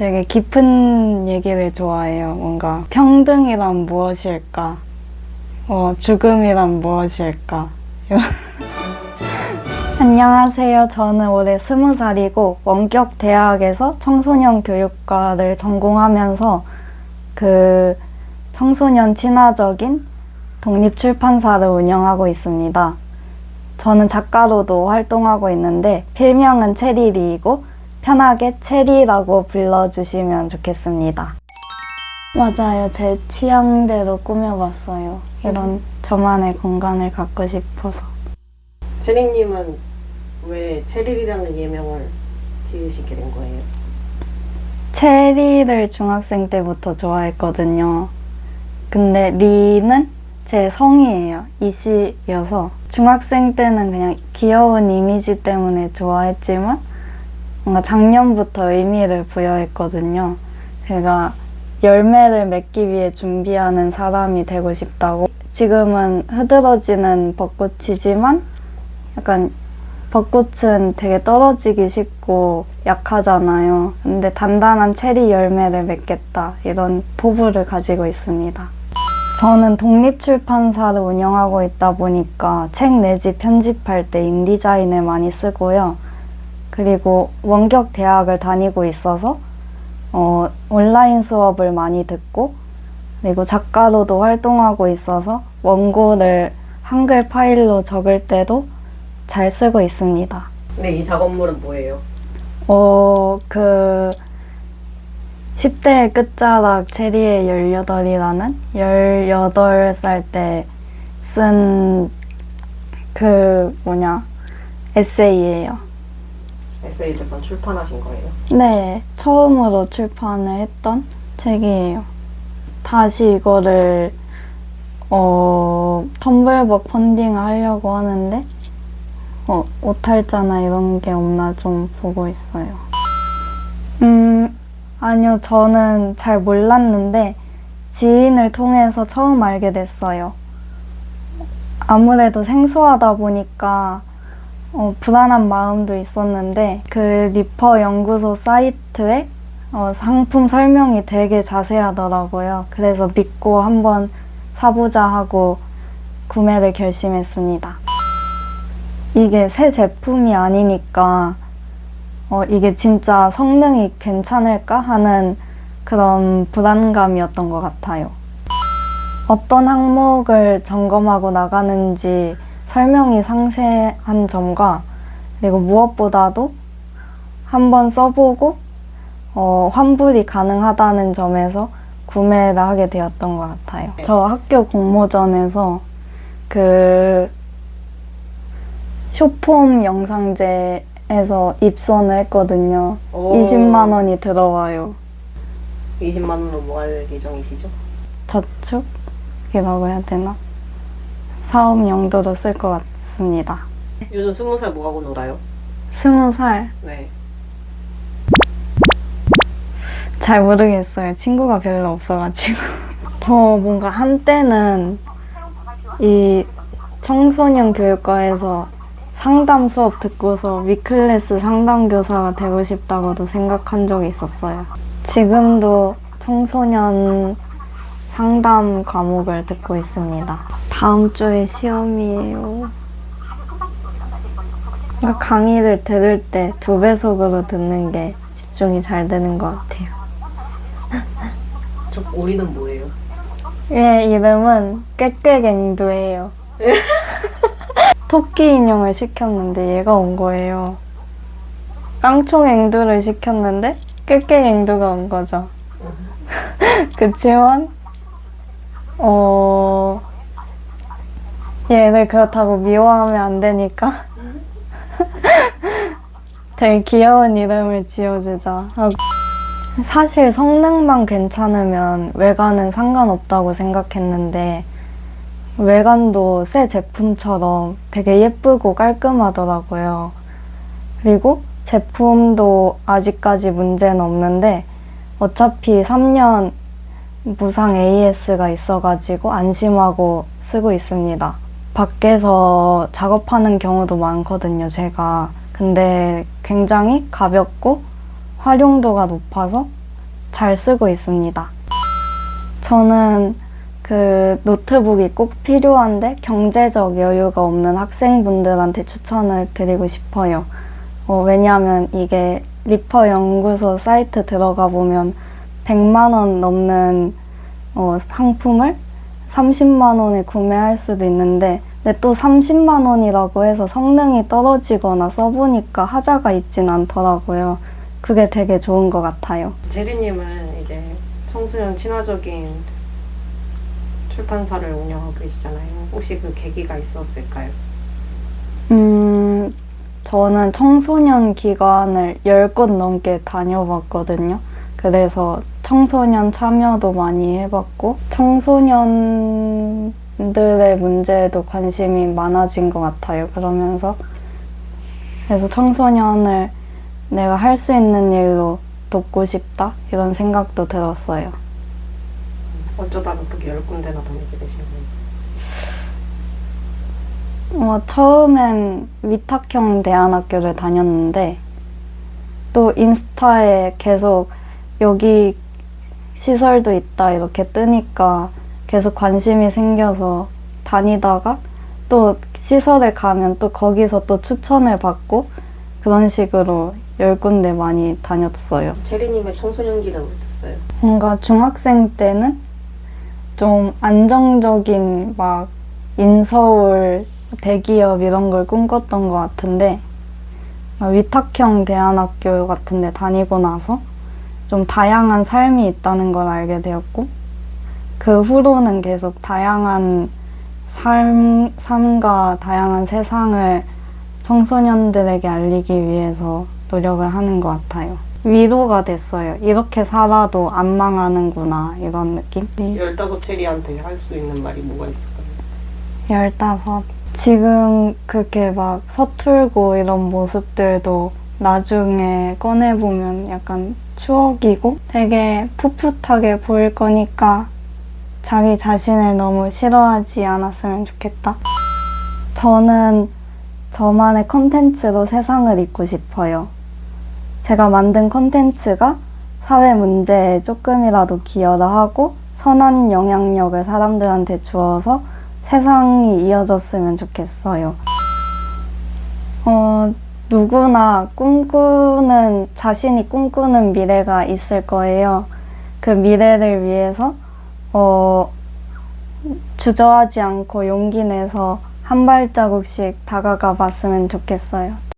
되게 깊은 얘기를 좋아해요. 뭔가 평등이란 무엇일까? 어, 죽음이란 무엇일까? 안녕하세요. 저는 올해 스무 살이고 원격 대학에서 청소년 교육과를 전공하면서 그 청소년 친화적인 독립 출판사를 운영하고 있습니다. 저는 작가로도 활동하고 있는데 필명은 체리리이고 편하게 체리라고 불러주시면 좋겠습니다. 맞아요. 제 취향대로 꾸며봤어요. 이런 저만의 공간을 갖고 싶어서. 체리님은 왜 체리라는 예명을 지으시게 된 거예요? 체리를 중학생 때부터 좋아했거든요. 근데 리는 제 성이에요. 이시여서 중학생 때는 그냥 귀여운 이미지 때문에 좋아했지만 뭔가 작년부터 의미를 부여했거든요. 제가 열매를 맺기 위해 준비하는 사람이 되고 싶다고. 지금은 흐드러지는 벚꽃이지만 약간 벚꽃은 되게 떨어지기 쉽고 약하잖아요. 근데 단단한 체리 열매를 맺겠다. 이런 포부를 가지고 있습니다. 저는 독립출판사를 운영하고 있다 보니까 책 내지 편집할 때 인디자인을 많이 쓰고요. 그리고 원격 대학을 다니고 있어서 어, 온라인 수업을 많이 듣고 그리고 작가로도 활동하고 있어서 원고를 한글 파일로 적을 때도 잘 쓰고 있습니다. 근데 이 작업물은 뭐예요? 어, 그 10대의 끝자락 체리의 18이라는 18살 때 쓴 그 뭐냐 에세이예요. 에세이를 만 출판하신 거예요? 네, 처음으로 출판을 했던 책이에요. 다시 이거를 어, 텀블벅 펀딩 하려고 하는데 어, 오탈자나 이런 게 없나 좀 보고 있어요. 음, 아니요, 저는 잘 몰랐는데 지인을 통해서 처음 알게 됐어요. 아무래도 생소하다 보니까 어, 불안한 마음도 있었는데 그 리퍼 연구소 사이트에 어, 상품 설명이 되게 자세하더라고요. 그래서 믿고 한번 사보자 하고 구매를 결심했습니다. 이게 새 제품이 아니니까 어, 이게 진짜 성능이 괜찮을까 하는 그런 불안감이었던 것 같아요. 어떤 항목을 점검하고 나가는지 설명이 상세한 점과 그리고 무엇보다도 한번 써보고 어, 환불이 가능하다는 점에서 구매를 하게 되었던 것 같아요. 저 학교 공모전에서 그 쇼폼 영상제에서 입선을 했거든요. 오. 20만 원이 들어와요. 20만 원으로 뭐 할 예정이시죠? 저축이라고 해야 되나? 사업 용도로 쓸 것 같습니다. 요즘 스무 살 뭐 하고 놀아요? 스무 살 네. 잘 모르겠어요. 친구가 별로 없어가지고. 저 뭔가 한때는 이 청소년 교육과에서 상담 수업 듣고서 위클래스 상담 교사가 되고 싶다고도 생각한 적이 있었어요. 지금도 청소년 상담 과목을 듣고 있습니다. 다음 주에 시험이에요. 그러니까 강의를 들을 때 두 배속으로 듣는 게 집중이 잘 되는 것 같아요. 저 오리는 뭐예요? 얘 이름은 깨깨갱두예요. 토끼 인형을 시켰는데 얘가 온 거예요. 깡총 앵두를 시켰는데 깨깨갱두가 온 거죠. 그치만 어 얘를 그렇다고 미워하면 안 되니까 되게 귀여운 이름을 지어주자 하고 사실 성능만 괜찮으면 외관은 상관없다고 생각했는데 외관도 새 제품처럼 되게 예쁘고 깔끔하더라고요. 그리고 제품도 아직까지 문제는 없는데 어차피 3년 무상 AS가 있어가지고 안심하고 쓰고 있습니다. 밖에서 작업하는 경우도 많거든요, 제가. 근데 굉장히 가볍고 활용도가 높아서 잘 쓰고 있습니다. 저는 그 노트북이 꼭 필요한데 경제적 여유가 없는 학생분들한테 추천을 드리고 싶어요. 어, 왜냐하면 이게 리퍼 연구소 사이트 들어가 보면 100만 원 넘는 어, 상품을 30만 원에 구매할 수도 있는데 근데 또 30만 원이라고 해서 성능이 떨어지거나 써보니까 하자가 있진 않더라고요. 그게 되게 좋은 것 같아요. 제리님은 이제 청소년 친화적인 출판사를 운영하고 계시잖아요. 혹시 그 계기가 있었을까요? 음, 저는 청소년 기관을 10곳 넘게 다녀봤거든요. 그래서 청소년 참여도 많이 해봤고, 청소년들의 문제에도 관심이 많아진 것 같아요. 그러면서. 그래서 청소년을 내가 할 수 있는 일로 돕고 싶다? 이런 생각도 들었어요. 어쩌다가 그렇게 열 군데나 다니게 되신 거예요? 어, 처음엔 위탁형 대안학교를 다녔는데 또 인스타에 계속 여기 시설도 있다 이렇게 뜨니까 계속 관심이 생겨서 다니다가 또 시설에 가면 또 거기서 또 추천을 받고 그런 식으로 열 군데 많이 다녔어요. 제리님의 청소년기는 어땠어요? 뭔가 중학생 때는 좀 안정적인 막 인서울 대기업 이런 걸 꿈꿨던 것 같은데 막 위탁형 대안학교 같은 데 다니고 나서 좀 다양한 삶이 있다는 걸 알게 되었고 그 후로는 계속 다양한 삶, 삶과 다양한 세상을 청소년들에게 알리기 위해서 노력을 하는 것 같아요. 위로가 됐어요. 이렇게 살아도 안 망하는구나 이런 느낌. 네. 열다섯 체리한테 할 수 있는 말이 뭐가 있을까요? 열다섯. 지금 그렇게 막 서툴고 이런 모습들도 나중에 꺼내보면 약간 추억이고 되게 풋풋하게 보일 거니까 자기 자신을 너무 싫어하지 않았으면 좋겠다. 저는 저만의 컨텐츠로 세상을 잊고 싶어요. 제가 만든 컨텐츠가 사회 문제에 조금이라도 기여를 하고 선한 영향력을 사람들한테 주어서 세상이 이어졌으면 좋겠어요. 어, 누구나 꿈꾸는, 자신이 꿈꾸는 미래가 있을 거예요. 그 미래를 위해서, 어, 주저하지 않고 용기 내서 한 발자국씩 다가가 봤으면 좋겠어요.